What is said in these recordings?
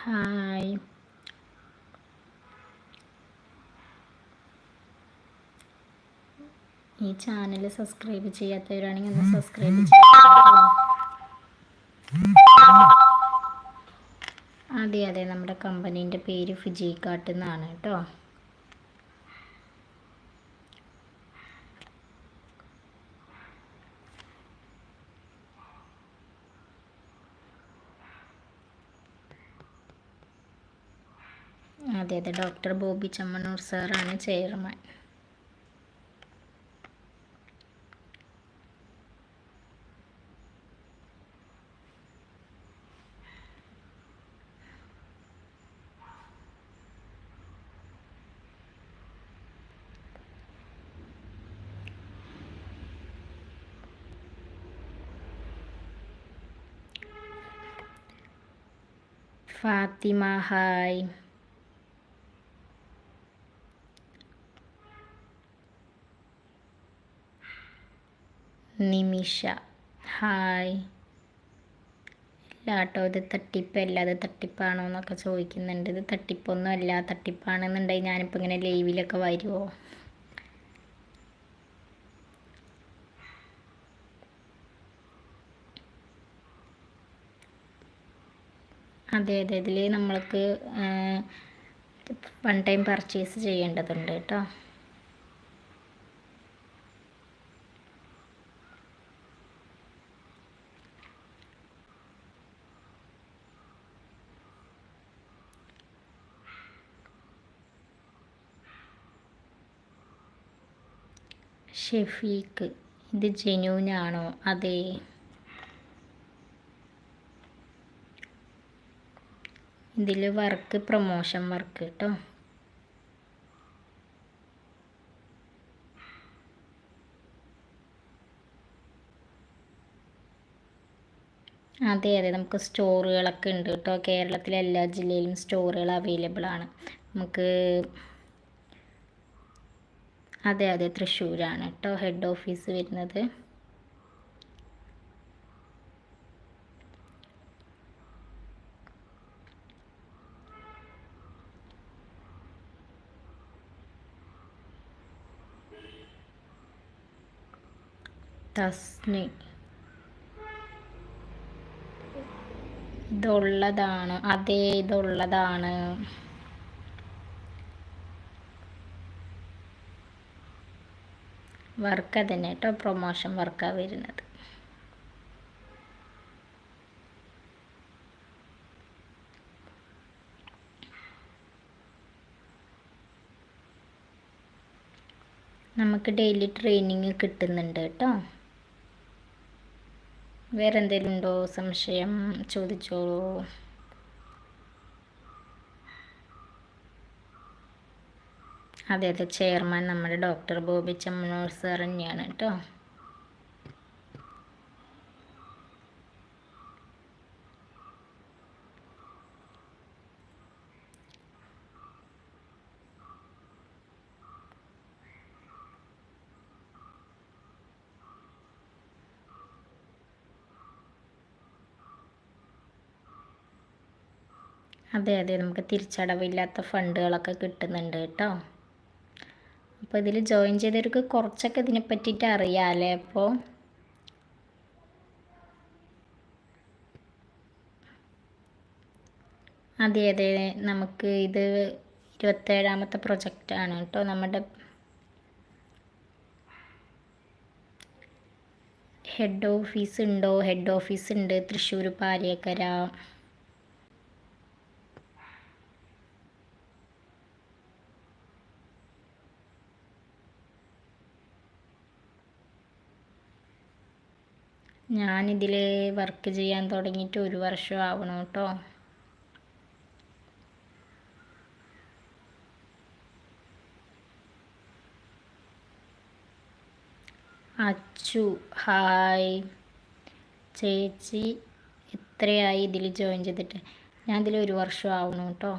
Hi ഈ channel subscribe ചെയ്യാത്തവരാണെങ്കിൽ ഒന്ന് സബ്സ്ക്രൈബ് ചെയ്യാം. അതെ അതെ നമ്മുടെ കമ്പനീന്റെ പേര് ഫിജി കാട്ട് എന്നാണ് കേട്ടോ. അതെ ഡോക്ടർ ബോബി ചമ്മനൂർ സാറാണ് chairman Fathima hi. Nimisha. Hi. ഇല്ല ഇത് തട്ടിപ്പല്ല അത് തട്ടിപ്പാണോ എന്നൊക്കെ ചോദിക്കുന്നുണ്ട്. ഇത് തട്ടിപ്പൊന്നും അല്ല തട്ടിപ്പാണെന്നുണ്ടെങ്കിൽ ഞാനിപ്പോൾ ഇങ്ങനെ ലൈവിലൊക്കെ വരുമോ അതെ അതെ ഇതിൽ നമ്മൾക്ക് വൺ ടൈം പർച്ചേസ് ചെയ്യേണ്ടതുണ്ട് കേട്ടോ. ഷെഫീക്ക് ഇത് ജെന്യൂനാണോ? അതെ. ഇതിൽ വർക്ക് പ്രൊമോഷൻ വർക്ക് കേട്ടോ അതെ അതെ. നമുക്ക് സ്റ്റോറുകളൊക്കെ ഉണ്ട് കേട്ടോ കേരളത്തിലെ എല്ലാ ജില്ലയിലും സ്റ്റോറുകൾ അവൈലബിൾ ആണ്. നമുക്ക് അതെ അതെ തൃശ്ശൂരാണ് കേട്ടോ ഹെഡ് ഓഫീസ് വരുന്നത്. തസ്നി. ഇതുള്ളതാണ്. അതെ ഇതുള്ളതാണ്. വർക്ക് തന്നെ കേട്ടോ പ്രൊമോഷൻ വർക്കാണ് വരുന്നത്. നമുക്ക് ഡെയിലി ട്രെയിനിങ് കിട്ടുന്നുണ്ട് കേട്ടോ വേറെ എന്തെങ്കിലും ഉണ്ടോ സംശയം? ചോദിച്ചോളൂ. അതെ ചെയർമാൻ നമ്മുടെ ഡോക്ടർ ബോബി ചമ്മനൂർ സാർ തന്നെയാണ് കേട്ടോ. അതെ അതെ. നമുക്ക് തിരിച്ചടവില്ലാത്ത ഫണ്ടുകളൊക്കെ കിട്ടുന്നുണ്ട് കേട്ടോ. അപ്പോൾ ഇതിൽ ജോയിൻ ചെയ്തവർക്ക് കുറച്ചൊക്കെ ഇതിനെ പറ്റിയിട്ട് അറിയാമല്ലേ അപ്പോൾ അതെ അതെ നമുക്ക് ഇത് ഇരുപത്തേഴാമത്തെ പ്രൊജക്റ്റാണ് കേട്ടോ നമ്മുടെ ഹെഡ് ഓഫീസ് ഉണ്ടോ? ഹെഡ് ഓഫീസ് ഉണ്ട്. തൃശ്ശൂർ പാലിയക്കര ഞാനിതിൽ വർക്ക് ചെയ്യാൻ തുടങ്ങിയിട്ട് ഒരു വർഷം ആവണം കേട്ടോ. അച്ചു ഹായ് ചേച്ചി എത്രയായി ഇതിൽ ജോയിൻ ചെയ്തിട്ട്? ഞാൻ ഇതിൽ ഒരു വർഷം ആവണം കേട്ടോ.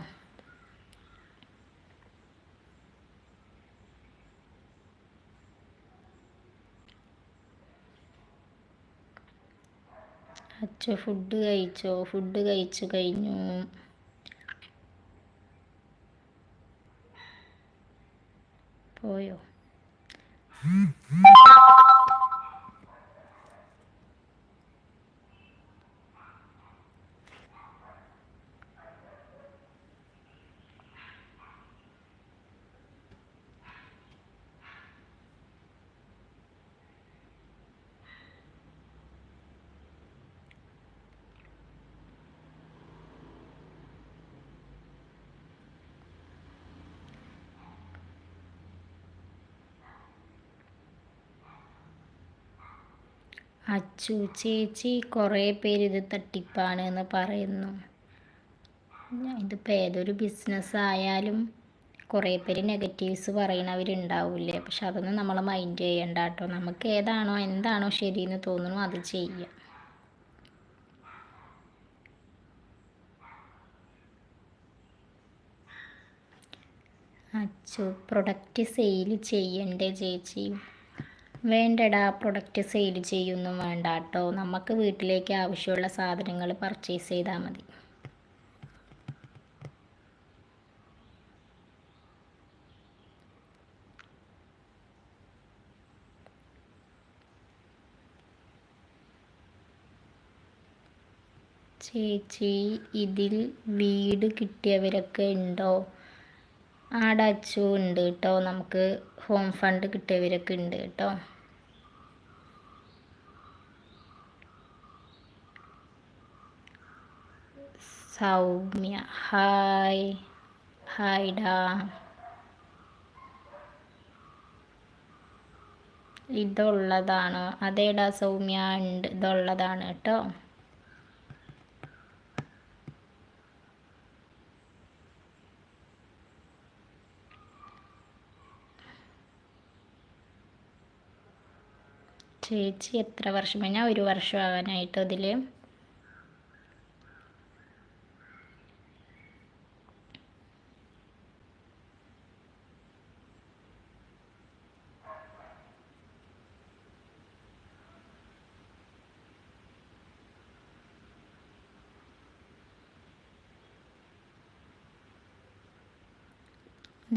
അച്ഛ ഫുഡ് കഴിച്ചോ? ഫുഡ് കഴിച്ചു കഴിഞ്ഞു. പോയോ? അച്ചു ചേച്ചി കുറേ പേര് ഇത് തട്ടിപ്പാണ് എന്ന് പറയുന്നു. ഇതിപ്പോൾ ഏതൊരു ബിസിനസ് ആയാലും കുറേ പേര് നെഗറ്റീവ്സ് പറയണവരുണ്ടാവില്ലേ? പക്ഷെ അതൊന്നും നമ്മൾ മൈൻഡ് ചെയ്യണ്ട കേട്ടോ. നമുക്ക് ഏതാണോ എന്താണോ ശരിയെന്ന് തോന്നുന്നു അത് ചെയ്യാം. അച്ചു പ്രൊഡക്റ്റ് സെയിൽ ചെയ്യണ്ടേ ചേച്ചി? വേണ്ടടാ പ്രൊഡക്റ്റ് സെയിൽ ചെയ്യൊന്നും വേണ്ട കേട്ടോ നമുക്ക് വീട്ടിലേക്ക് ആവശ്യമുള്ള സാധനങ്ങൾ പർച്ചേസ് ചെയ്താൽ മതി. ചേച്ചി ഇതിൽ വീട് കിട്ടിയവരൊക്കെ ഉണ്ടോ? ആടച്ചു ഉണ്ട് കേട്ടോ നമുക്ക് ഹോം ഫണ്ട് കിട്ടിയവരൊക്കെ ഉണ്ട് കേട്ടോ സൗമ്യ. ഹായ്. ഹായ്ഡാ ഇതുള്ളതാണോ. അതേടാ സൗമ്യ ഉണ്ട്. ഇതുള്ളതാണ് കേട്ടോ ചേച്ചി എത്ര വർഷം? ഞാൻ ഒരു വർഷം ആകാനായിട്ട് അതിൽ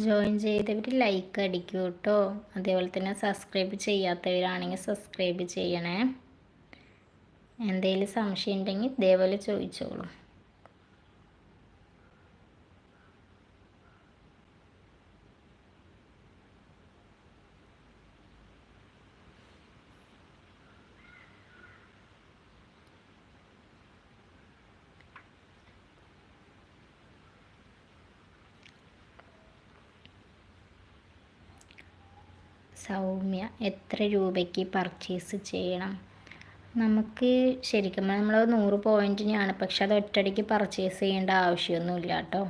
ജോയിൻ ചെയ്തവർ ലൈക്ക് അടിക്കൂ കേട്ടോ അതേപോലെ തന്നെ സബ്സ്ക്രൈബ് ചെയ്യാത്തവരാണെങ്കിൽ സബ്സ്ക്രൈബ് ചെയ്യണേ. എന്തെങ്കിലും സംശയം ഉണ്ടെങ്കിൽ ഇതേപോലെ ചോദിച്ചോളൂ. സൗമ്യ എത്ര രൂപയ്ക്ക് പർച്ചേസ് ചെയ്യണം? നമുക്ക് ശരിക്കും നമ്മൾ നൂറ് പോയിന്റിനാണ് പക്ഷെ അത് ഒറ്റയടിക്ക് പർച്ചേസ് ചെയ്യേണ്ട ആവശ്യമൊന്നുമില്ല കേട്ടോ.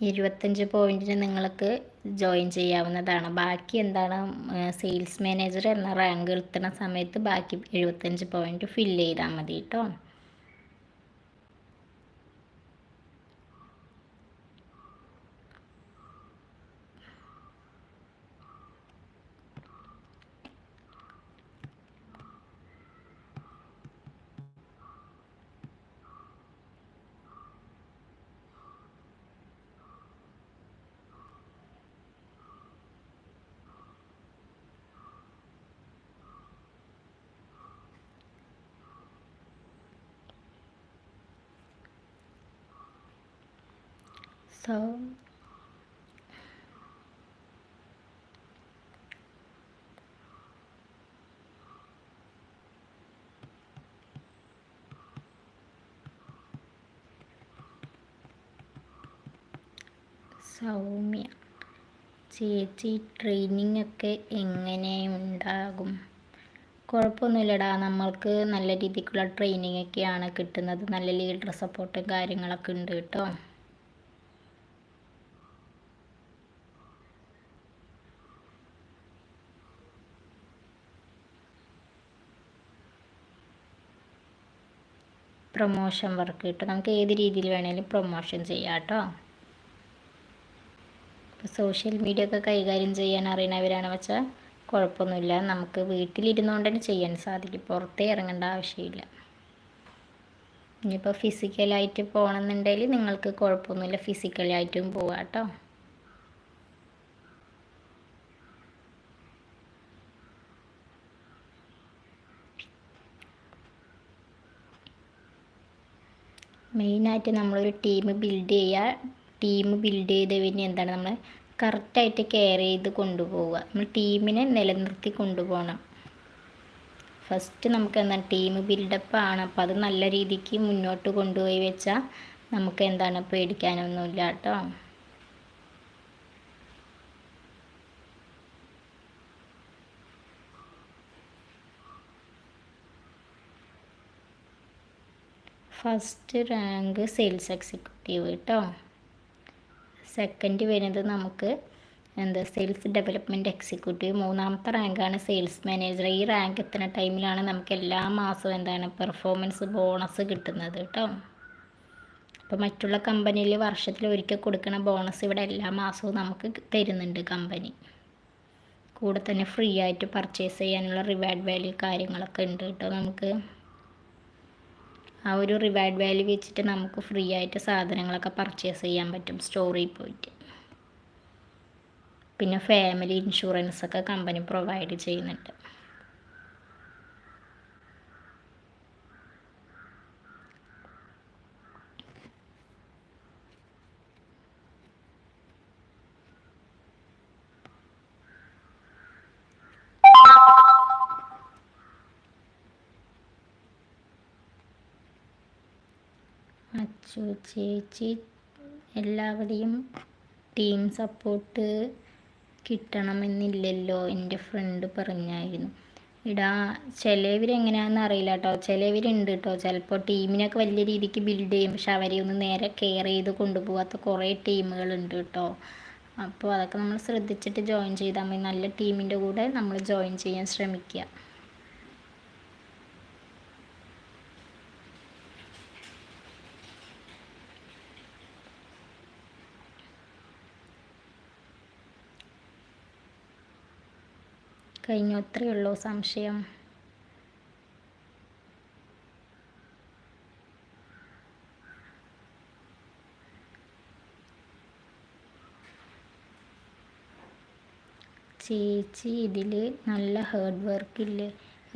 ഇരുപത്തഞ്ച് പോയിന്റിന് നിങ്ങൾക്ക് ജോയിൻ ചെയ്യാവുന്നതാണ്. ബാക്കി എന്താണ് സെയിൽസ് മാനേജർ എന്ന റാങ്ക് എത്തുന്ന സമയത്ത് ബാക്കി എഴുപത്തഞ്ച് പോയിന്റ് ഫില്ല് ചെയ്താൽ മതി കേട്ടോ. So സൗമ്യ ചേച്ചി ട്രെയിനിങ് ഒക്കെ എങ്ങനെ ഉണ്ടാകും? കുഴപ്പമൊന്നുമില്ലടാ. നമ്മൾക്ക് നല്ല രീതിക്കുള്ള ട്രെയിനിങ് ഒക്കെയാണ് കിട്ടുന്നത്. നല്ല ലീഡർ സപ്പോർട്ടും കാര്യങ്ങളൊക്കെ ഉണ്ട് കേട്ടോ. പ്രൊമോഷൻ വർക്ക് കിട്ടും. നമുക്ക് ഏത് രീതിയിൽ വേണേലും പ്രൊമോഷൻ ചെയ്യാം കേട്ടോ സോഷ്യൽ മീഡിയ ഒക്കെ കൈകാര്യം ചെയ്യാൻ അറിയണവരാണ് വെച്ചാൽ കുഴപ്പമൊന്നുമില്ല. നമുക്ക് വീട്ടിലിരുന്നുകൊണ്ട് തന്നെ ചെയ്യാൻ സാധിക്കും. പുറത്തേ ഇറങ്ങേണ്ട ആവശ്യമില്ല. ഇനിയിപ്പോൾ ഫിസിക്കലായിട്ട് പോകണമെന്നുണ്ടെങ്കിൽ നിങ്ങൾക്ക് കുഴപ്പമൊന്നുമില്ല. ഫിസിക്കലായിട്ടും പോവാം കേട്ടോ മെയിനായിട്ട് നമ്മളൊരു ടീം ബിൽഡ് ചെയ്യുക ടീം ബിൽഡ് ചെയ്ത് പിന്നെ എന്താണ്? നമ്മൾ കറക്റ്റായിട്ട് കെയർ ചെയ്ത് കൊണ്ടുപോവുക. നമ്മൾ ടീമിനെ നിലനിർത്തി കൊണ്ടുപോകണം. ഫസ്റ്റ് നമുക്ക് എന്താണ്? ടീം ബിൽഡപ്പ് ആണ്. അപ്പോൾ അത് നല്ല രീതിക്ക് മുന്നോട്ട് കൊണ്ടുപോയി വെച്ചാൽ നമുക്ക് എന്താണ്? പേടിക്കാനൊന്നുമില്ല കേട്ടോ. ഫസ്റ്റ് റാങ്ക് സെയിൽസ് എക്സിക്യൂട്ടീവ് കേട്ടോ. സെക്കൻഡ് വരുന്നത് നമുക്ക് എന്താ സെയിൽസ് ഡെവലപ്മെന്റ് എക്സിക്യൂട്ടീവ്. മൂന്നാമത്തെ റാങ്കാണ് സെയിൽസ് മാനേജർ. ഈ റാങ്ക് എത്തുന്ന ടൈമിലാണ് നമുക്ക് എല്ലാ മാസവും എന്താണ് പെർഫോമൻസ് ബോണസ് കിട്ടുന്നത് കേട്ടോ. അപ്പോൾ മറ്റുള്ള കമ്പനിയിൽ വർഷത്തിൽ ഒരിക്കൽ കൊടുക്കുന്ന ബോണസ് ഇവിടെ എല്ലാ മാസവും നമുക്ക് തരുന്നുണ്ട് കമ്പനി. കൂടെ തന്നെ ഫ്രീ ആയിട്ട് പർച്ചേസ് ചെയ്യാനുള്ള റിവാർഡ് വാല്യൂ കാര്യങ്ങളൊക്കെ ഉണ്ട് കേട്ടോ നമുക്ക്. ആ ഒരു റിവാർഡ് വാല്യൂ വെച്ചിട്ട് നമുക്ക് ഫ്രീ ആയിട്ട് സാധനങ്ങളൊക്കെ പർച്ചേസ് ചെയ്യാൻ പറ്റും സ്റ്റോറിൽ പോയിട്ട്. പിന്നെ ഫാമിലി ഇൻഷുറൻസൊക്കെ കമ്പനി പ്രൊവൈഡ് ചെയ്യുന്നുണ്ട്. അച്ചു ചേച്ചി എല്ലാവരെയും ടീം സപ്പോർട്ട് കിട്ടണമെന്നില്ലല്ലോ എന്റെ ഫ്രണ്ട് പറഞ്ഞായിരുന്നു. ഇടാ ചിലവരെങ്ങനെയാണെന്ന് അറിയില്ല കേട്ടോ ചിലവരുണ്ട് കേട്ടോ ചിലപ്പോൾ ടീമിനൊക്കെ വലിയ രീതിക്ക് ബിൽഡ് ചെയ്യും. പക്ഷെ അവരെ ഒന്ന് നേരെ കെയർ ചെയ്ത് കൊണ്ടുപോകാത്ത കുറേ ടീമുകളുണ്ട് കേട്ടോ അപ്പോൾ അതൊക്കെ നമ്മൾ ശ്രദ്ധിച്ചിട്ട് ജോയിൻ ചെയ്താൽ മതി. നല്ല ടീമിന്റെ കൂടെ നമ്മൾ ജോയിൻ ചെയ്യാൻ ശ്രമിക്കുക കഴിഞ്ഞു. അത്രയേ ഉള്ളൂ സംശയം. ചേച്ചി ഇതിൽ നല്ല ഹാർഡ് വർക്കില്ലേ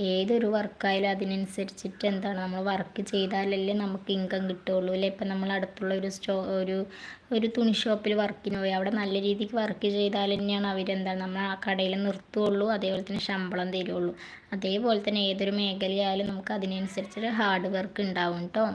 ഏതൊരു വർക്കായാലും അതിനനുസരിച്ചിട്ട് എന്താണ് നമ്മൾ വർക്ക് ചെയ്താലല്ലേ നമുക്ക് ഇൻകം കിട്ടുള്ളൂ അല്ലേ? ഇപ്പം നമ്മൾ അടുത്തുള്ള ഒരു സ്റ്റോ ഒരു ഒരു തുണി ഷോപ്പിൽ വർക്കിന് പോയി അവിടെ നല്ല രീതിക്ക് വർക്ക് ചെയ്താൽ തന്നെയാണ് അവരെന്താണ് നമ്മൾ ആ കടയിൽ നിർത്തുകയുള്ളൂ അതേപോലെ തന്നെ ശമ്പളം തരുള്ളൂ അതേപോലെ തന്നെ ഏതൊരു മേഖലയായാലും നമുക്ക് അതിനനുസരിച്ചൊരു ഹാർഡ് വർക്ക് ഉണ്ടാവും കേട്ടോ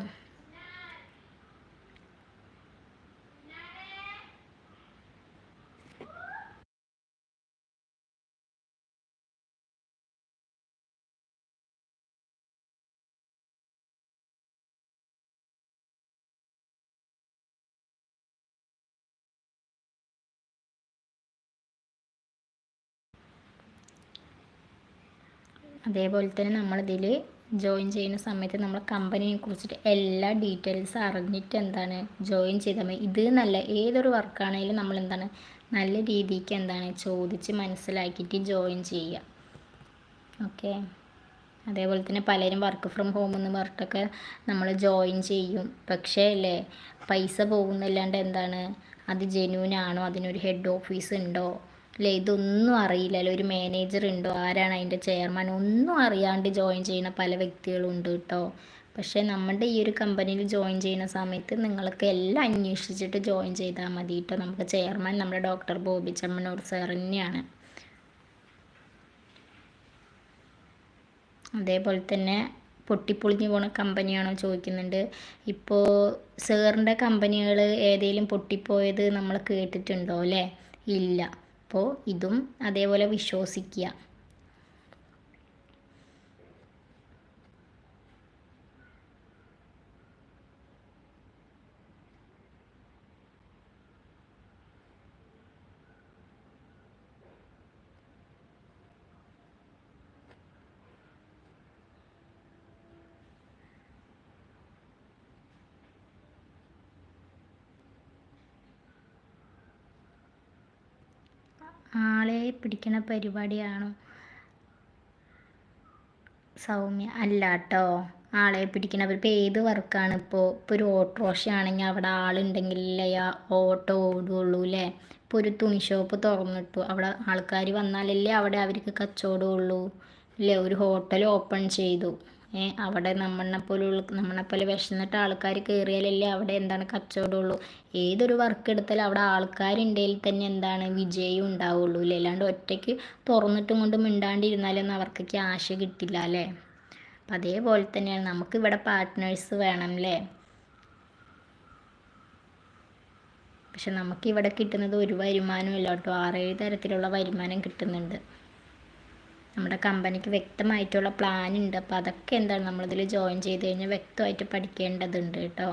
അതേപോലെ തന്നെ നമ്മളിതിൽ ജോയിൻ ചെയ്യുന്ന സമയത്ത് നമ്മൾ കമ്പനിയെ കുറിച്ചിട്ട് എല്ലാ ഡീറ്റെയിൽസ് അറിഞ്ഞിട്ട് എന്താണ് ജോയിൻ ചെയ്താൽ ഇത് നല്ല ഏതൊരു വർക്കാണെങ്കിലും നമ്മൾ എന്താണ് നല്ല രീതിക്ക് എന്താണ് ചോദിച്ച് മനസ്സിലാക്കിയിട്ട് ജോയിൻ ചെയ്യുക. ഓക്കെ അതേപോലെ തന്നെ പലരും വർക്ക് ഫ്രം ഹോം എന്ന് പറഞ്ഞിട്ടൊക്കെ നമ്മൾ ജോയിൻ ചെയ്യും. പക്ഷേ അല്ലേ പൈസ പോകുന്നല്ലാണ്ട് എന്താണ്? അത് ജെന്യൂനാണോ അതിനൊരു ഹെഡ് ഓഫീസ് ഉണ്ടോ? അല്ലേ ഇതൊന്നും അറിയില്ലല്ലോ ഒരു മാനേജർ ഉണ്ടോ? ആരാണ് അതിന്റെ ചെയർമാൻ ഒന്നും അറിയാണ്ട് ജോയിൻ ചെയ്യുന്ന പല വ്യക്തികളും ഉണ്ട് കേട്ടോ പക്ഷേ നമ്മുടെ ഈ ഒരു കമ്പനിയിൽ ജോയിൻ ചെയ്യുന്ന സമയത്ത് നിങ്ങൾക്ക് എല്ലാം അന്വേഷിച്ചിട്ട് ജോയിൻ ചെയ്താൽ മതി കേട്ടോ നമുക്ക് ചെയർമാൻ നമ്മുടെ ഡോക്ടർ ബോബി ചമ്മനൂർ സാർ തന്നെയാണ്. അതേപോലെ തന്നെ പൊട്ടിപ്പൊളിഞ്ഞു പോണ കമ്പനിയാണോ ചോദിക്കുന്നുണ്ട്. ഇപ്പോൾ സാറിന്റെ കമ്പനികൾ ഏതെങ്കിലും പൊട്ടിപ്പോയത് നമ്മൾ കേട്ടിട്ടുണ്ടോ? അല്ലേ? ഇല്ല. അപ്പോൾ ഇതും അതേപോലെ വിശ്വസിക്കുക. ആളെ പിടിക്കണ പരിപാടിയാണോ? സൗമ്യ അല്ല കേട്ടോ ആളെ പിടിക്കണം ഇപ്പം ഏത് വർക്കാണ് ഇപ്പോൾ ഇപ്പോൾ ഒരു ഓട്ടോറിക്ഷ ആണെങ്കിൽ അവിടെ ആളുണ്ടെങ്കിലല്ലേ ആ ഓട്ടോ ഓടുകയുള്ളൂ അല്ലേ ഇപ്പോൾ ഒരു തുണി ഷോപ്പ് തുറന്നിട്ടു. അവിടെ ആൾക്കാർ വന്നാലല്ലേ അവിടെ അവർക്ക് കച്ചവടമുള്ളൂ അല്ലേ ഒരു ഹോട്ടൽ ഓപ്പൺ ചെയ്തു. അവിടെ നമ്മളെപ്പോലുള്ള നമ്മളെപ്പോലെ വിശന്നിട്ട് ആൾക്കാർ കയറിയാലല്ലേ അവിടെ എന്താണ് കച്ചവടമുള്ളൂ? ഏതൊരു വർക്ക് എടുത്താലും അവിടെ ആൾക്കാരുണ്ടെങ്കിൽ തന്നെ എന്താണ് വിജയം ഉണ്ടാവുള്ളൂ അല്ലേ? അല്ലാണ്ട് ഒറ്റയ്ക്ക് തുറന്നിട്ടും കൊണ്ട് മിണ്ടാണ്ടിരുന്നാലൊന്നും അവർക്ക് ക്യാഷ് കിട്ടില്ല അല്ലേ? അപ്പം അതേപോലെ തന്നെയാണ്. നമുക്ക് ഇവിടെ പാർട്ട്നേഴ്സ് വേണം അല്ലേ? പക്ഷെ നമുക്കിവിടെ കിട്ടുന്നത് ഒരു വരുമാനമില്ല കേട്ടോ. ആറേഴ് തരത്തിലുള്ള വരുമാനം കിട്ടുന്നുണ്ട്. നമ്മുടെ കമ്പനിക്ക് വ്യക്തമായിട്ടുള്ള പ്ലാൻ ഉണ്ട്. അപ്പോൾ അതൊക്കെ എന്താണ് നമ്മളിതിൽ ജോയിൻ ചെയ്ത് കഴിഞ്ഞാൽ വ്യക്തമായിട്ട് പഠിക്കേണ്ടതുണ്ട് കേട്ടോ.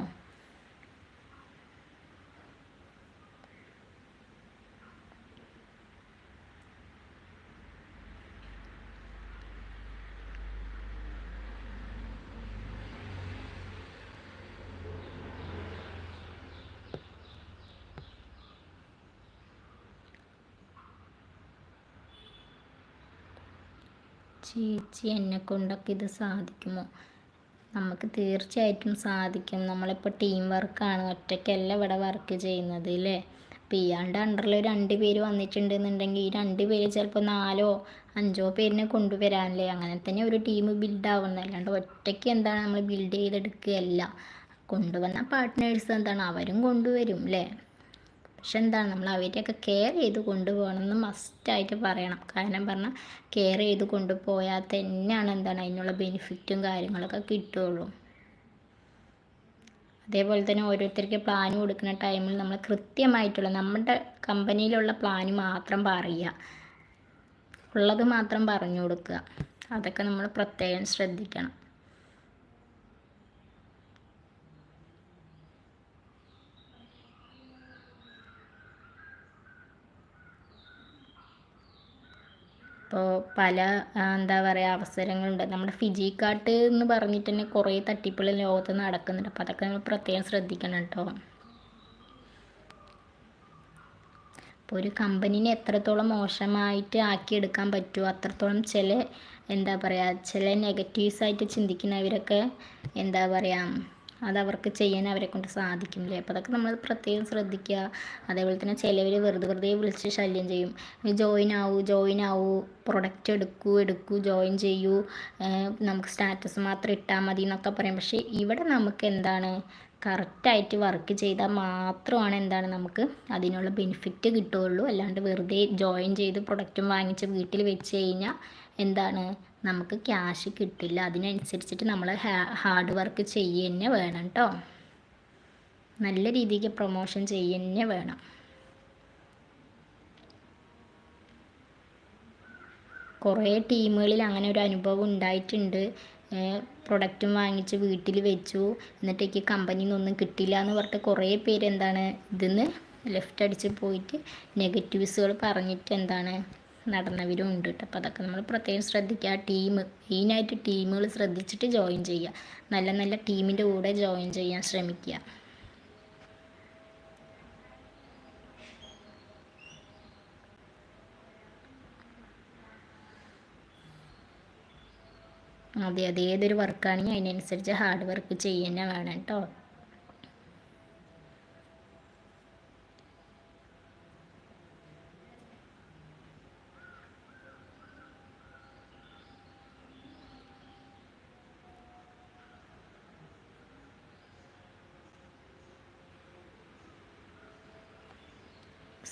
ചേച്ചി എന്നെ കൊണ്ടൊക്കെ ഇത് സാധിക്കുമോ? നമുക്ക് തീർച്ചയായിട്ടും സാധിക്കും. നമ്മളിപ്പോൾ ടീം വർക്കാണ് ഒറ്റയ്ക്കല്ല ഇവിടെ വർക്ക് ചെയ്യുന്നത് അല്ലേ അപ്പോൾ ഇയാളുടെ അണ്ടറിൽ രണ്ട് പേര് വന്നിട്ടുണ്ടെന്നുണ്ടെങ്കിൽ ഈ രണ്ട് പേര് ചിലപ്പോൾ നാലോ അഞ്ചോ പേരിനെ കൊണ്ടുവരാനല്ലേ? അങ്ങനെ തന്നെ ഒരു ടീം ബിൽഡ് ആവുന്നത് അല്ലാണ്ട് ഒറ്റയ്ക്ക് എന്താണ് നമ്മൾ ബിൽഡ് ചെയ്തെടുക്കുകയല്ല കൊണ്ടുവന്ന പാർട്ട്നേഴ്സ് എന്താണ്? അവരും കൊണ്ടുവരും അല്ലേ പക്ഷെ എന്താണ് നമ്മൾ അവരെയൊക്കെ കെയർ ചെയ്ത് കൊണ്ടുപോകണം എന്ന് മസ്റ്റായിട്ട് പറയണം. കാരണം പറഞ്ഞാൽ കെയർ ചെയ്ത് കൊണ്ടുപോയാൽ തന്നെയാണ് എന്താണ് അതിനുള്ള ബെനിഫിറ്റും കാര്യങ്ങളൊക്കെ കിട്ടുകയുള്ളൂ അതേപോലെ തന്നെ ഓരോരുത്തർക്ക് പ്ലാൻ കൊടുക്കുന്ന ടൈമിൽ നമ്മൾ കൃത്യമായിട്ടുള്ള നമ്മുടെ കമ്പനിയിലുള്ള പ്ലാൻ മാത്രം പറയുക. ഉള്ളത് മാത്രം പറഞ്ഞു കൊടുക്കുക. അതൊക്കെ നമ്മൾ പ്രത്യേകം ശ്രദ്ധിക്കണം. ഇപ്പോൾ പല എന്താ പറയുക അവസരങ്ങളുണ്ട്. നമ്മുടെ ഫിജിക്കാട്ട് എന്ന് പറഞ്ഞിട്ട് തന്നെ കുറേ തട്ടിപ്പുകൾ ലോകത്ത് നടക്കുന്നുണ്ട്. അപ്പോൾ അതൊക്കെ നമ്മൾ പ്രത്യേകം ശ്രദ്ധിക്കണം കേട്ടോ അപ്പോൾ ഒരു കമ്പനീനെ എത്രത്തോളം മോശമായിട്ട് ആക്കിയെടുക്കാൻ പറ്റുമോ അത്രത്തോളം ചില എന്താ പറയുക ചില നെഗറ്റീവ്സായിട്ട് ചിന്തിക്കുന്നവരൊക്കെ എന്താ പറയുക അതവർക്ക് ചെയ്യാൻ അവരെ കൊണ്ട് സാധിക്കില്ലേ അപ്പോൾ അതൊക്കെ നമ്മൾ പ്രത്യേകം ശ്രദ്ധിക്കുക. അതേപോലെ തന്നെ ചിലവർ വെറുതെ വെറുതെ വിളിച്ച് ശല്യം ചെയ്യും. ജോയിൻ ആവൂ ജോയിൻ ആവൂ പ്രൊഡക്റ്റ് എടുക്കൂ എടുക്കൂ ജോയിൻ ചെയ്യൂ നമുക്ക് സ്റ്റാറ്റസ് മാത്രം ഇട്ടാൽ മതി എന്നൊക്കെ പറയും. പക്ഷേ ഇവിടെ നമുക്ക് എന്താണ്? കറക്റ്റായിട്ട് വർക്ക് ചെയ്താൽ മാത്രമാണ് എന്താണ്? നമുക്ക് അതിനുള്ള ബെനിഫിറ്റ് കിട്ടുകയുള്ളൂ. അല്ലാണ്ട് വെറുതെ ജോയിൻ ചെയ്ത് പ്രൊഡക്റ്റും വാങ്ങിച്ച് വീട്ടിൽ വെച്ച് കഴിഞ്ഞാൽ എന്താണ്? നമുക്ക് ക്യാഷ് കിട്ടില്ല. അതിനനുസരിച്ചിട്ട് നമ്മൾ ഹാർഡ് വർക്ക് ചെയ്യുക വേണം കേട്ടോ നല്ല രീതിക്ക് പ്രൊമോഷൻ ചെയ്യുക വേണം. കുറേ ടീമുകളിൽ അങ്ങനെ ഒരു അനുഭവം ഉണ്ടായിട്ടുണ്ട്. പ്രൊഡക്റ്റും വാങ്ങിച്ച് വീട്ടിൽ വെച്ചു. എന്നിട്ടേക്ക് കമ്പനിയിൽ നിന്നൊന്നും കിട്ടില്ല എന്ന് പറഞ്ഞിട്ട് കുറേ പേര് എന്താണ് ഇതിന്ന് ലെഫ്റ്റ് അടിച്ച് പോയിട്ട് നെഗറ്റീവ്സുകൾ പറഞ്ഞിട്ട് എന്താണ് നടന്നവരും ഉണ്ട് കേട്ടോ. അപ്പോൾ അതൊക്കെ നമ്മൾ പ്രത്യേകം ശ്രദ്ധിക്കുക. ടീം മെയിനായിട്ട് ടീമുകൾ ശ്രദ്ധിച്ചിട്ട് ജോയിൻ ചെയ്യുക. നല്ല നല്ല ടീമിന്റെ കൂടെ ജോയിൻ ചെയ്യാൻ ശ്രമിക്കുക. അതെ അതെ. ഏതൊരു വർക്കാണെങ്കിൽ അതിനനുസരിച്ച് ഹാർഡ് വർക്ക് ചെയ്യുക വേണം കേട്ടോ.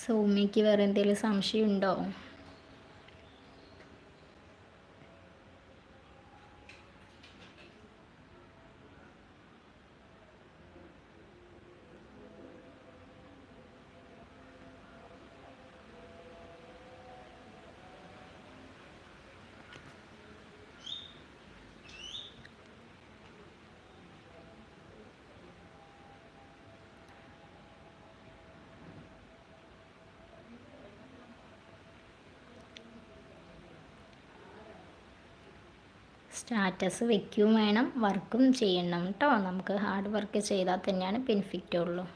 സൗമ്യക്ക് വേറെ എന്തെങ്കിലും സംശയം സ്റ്റാറ്റസ് വെക്കുകയും വേണം വർക്കും ചെയ്യണം കേട്ടോ നമുക്ക് ഹാർഡ് വർക്ക് ചെയ്താൽ തന്നെയാണ് ബെനിഫിറ്റ് ഉള്ളൂ.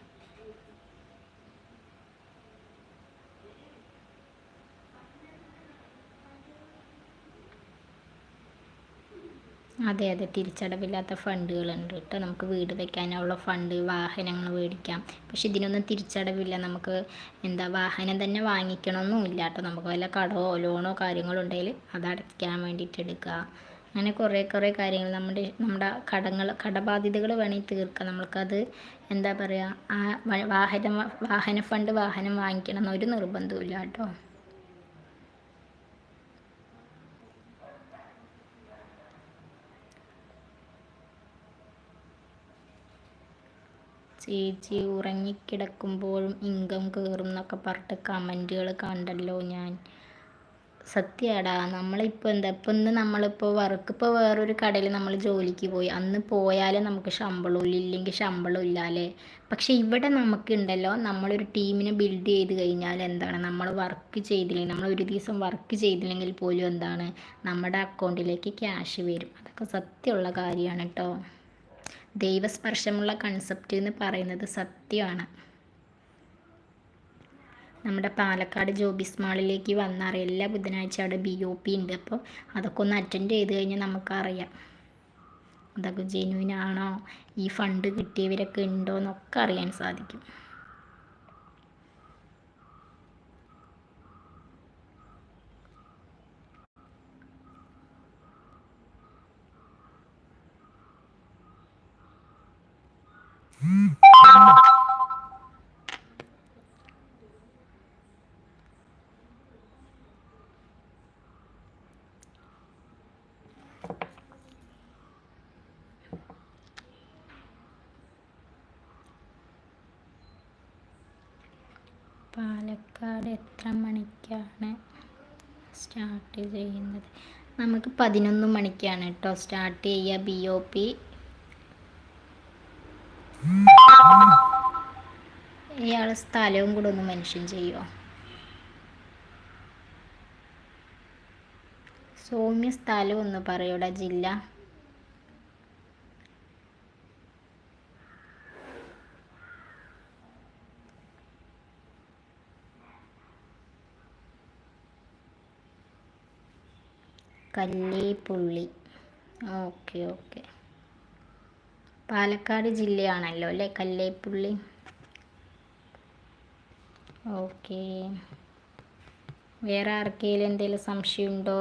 അതെ അതെ. തിരിച്ചടവില്ലാത്ത ഫണ്ടുകളുണ്ട് കേട്ടോ നമുക്ക് വീട് വെക്കാനുള്ള ഫണ്ട് വാഹനങ്ങൾ മേടിക്കാം. പക്ഷെ ഇതിനൊന്നും തിരിച്ചടവില്ല. നമുക്ക് എന്താ വാഹനം തന്നെ വാങ്ങിക്കണമെന്നും ഇല്ല കേട്ടോ നമുക്ക് വല്ല കടമോ ലോണോ കാര്യങ്ങളുണ്ടെങ്കിൽ അത് അടയ്ക്കാൻ വേണ്ടിയിട്ട് എടുക്കുക. അങ്ങനെ കുറേ കുറേ കാര്യങ്ങൾ നമ്മുടെ നമ്മുടെ കടങ്ങൾ കടബാധ്യതകൾ വേണമെങ്കിൽ തീർക്കാം. നമ്മൾക്കത് എന്താ പറയുക ആ വാഹനം വാഹന ഫണ്ട് വാഹനം വാങ്ങിക്കണം എന്നൊരു ഇല്ല കേട്ടോ. ചേച്ചി ഉറങ്ങിക്കിടക്കുമ്പോഴും ഇൻകം കയറും എന്നൊക്കെ പറഞ്ഞിട്ട് കമന്റുകൾ കണ്ടല്ലോ ഞാൻ. സത്യമാടാ നമ്മളിപ്പോൾ എന്താ ഇപ്പം ഇന്ന് നമ്മളിപ്പോൾ വർക്ക് ഇപ്പോൾ വേറൊരു കടയിൽ നമ്മൾ ജോലിക്ക് പോയി. അന്ന് പോയാലേ നമുക്ക് ശമ്പളമില്ല ഇല്ലെങ്കിൽ ശമ്പളം അല്ലേ? പക്ഷേ ഇവിടെ നമുക്കുണ്ടല്ലോ നമ്മളൊരു ടീമിനെ ബിൽഡ് ചെയ്ത് കഴിഞ്ഞാൽ എന്താണ്? നമ്മൾ വർക്ക് ചെയ്തില്ലെങ്കിൽ നമ്മൾ ഒരു ദിവസം വർക്ക് ചെയ്തില്ലെങ്കിൽ പോലും എന്താണ്? നമ്മുടെ അക്കൗണ്ടിലേക്ക് ക്യാഷ് വരും. അതൊക്കെ സത്യമുള്ള കാര്യമാണ് കേട്ടോ. ദൈവസ്പർശമുള്ള കൺസെപ്റ്റ് എന്ന് പറയുന്നത് സത്യമാണ്. നമ്മുടെ പാലക്കാട് ജോബിസ് മാളിലേക്ക് വന്നറിയാം എല്ലാ ബുധനാഴ്ച അവിടെ ബി ഒ പി ഉണ്ട്. അപ്പോൾ അതൊക്കെ ഒന്ന് അറ്റൻഡ് ചെയ്ത് കഴിഞ്ഞാൽ നമുക്കറിയാം. അതൊക്കെ ജെനുവിൻ ആണോ? ഈ ഫണ്ട് കിട്ടിയവരൊക്കെ ഉണ്ടോ എന്നൊക്കെ അറിയാൻ സാധിക്കും. പാലക്കാട് എത്ര മണിക്കാണ് സ്റ്റാർട്ട് ചെയ്യുന്നത്? നമുക്ക് പതിനൊന്ന് മണിക്കാണ് കേട്ടോ സ്റ്റാർട്ട് ചെയ്യുക ബി ഒ പി ഇയാൾ സ്ഥലവും കൂടെ ഒന്ന് മെൻഷൻ ചെയ്യുമോ സൗമ്യ സ്ഥലം ഒന്ന് പറയൂടാ ജില്ല. Kallepully okay okay. പാലക്കാട് ജില്ലയാണല്ലോ അല്ലേ കല്ലേപ്പുള്ളി? ഓക്കെ. വേറെ ആർക്കെങ്കിലും എന്തെങ്കിലും സംശയമുണ്ടോ?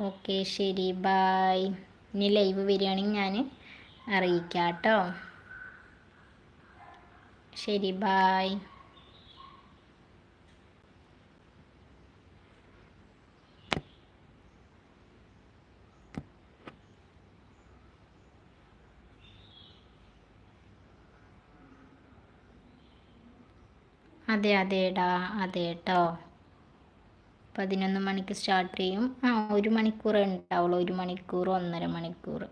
ഓക്കെ ശരി. ബായ്. ഇനി ലൈവ് വരികയാണെങ്കിൽ ഞാൻ അറിയിക്കാം കേട്ടോ. ശരി ബായ് അതെ അതെടാ അതെ കേട്ടോ പതിനൊന്ന് മണിക്ക് സ്റ്റാർട്ട് ചെയ്യും. ആ ഒരു മണിക്കൂർ ഉണ്ടാവുള്ളൂ. ഒരു മണിക്കൂർ ഒന്നര മണിക്കൂർ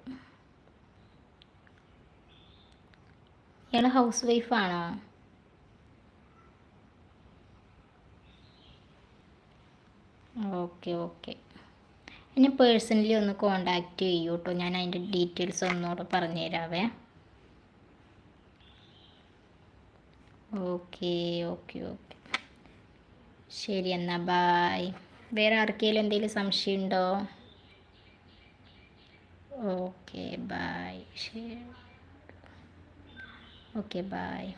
ഇയാൾ ഹൗസ് വൈഫാണോ ഓക്കെ ഓക്കെ. എന്നെ പേഴ്സണലി ഒന്ന് കോണ്ടാക്റ്റ് ചെയ്യൂ കേട്ടോ ഞാൻ അതിന്റെ ഡീറ്റെയിൽസ് ഒന്നുകൂടെ പറഞ്ഞു തരാവേ ഓക്കെ ഓക്കെ ഓക്കെ. ശരി എന്നാൽ ബായ്. വേറെ ആർക്കെങ്കിലും എന്തെങ്കിലും സംശയമുണ്ടോ? Okay bye. ശരി. Okay bye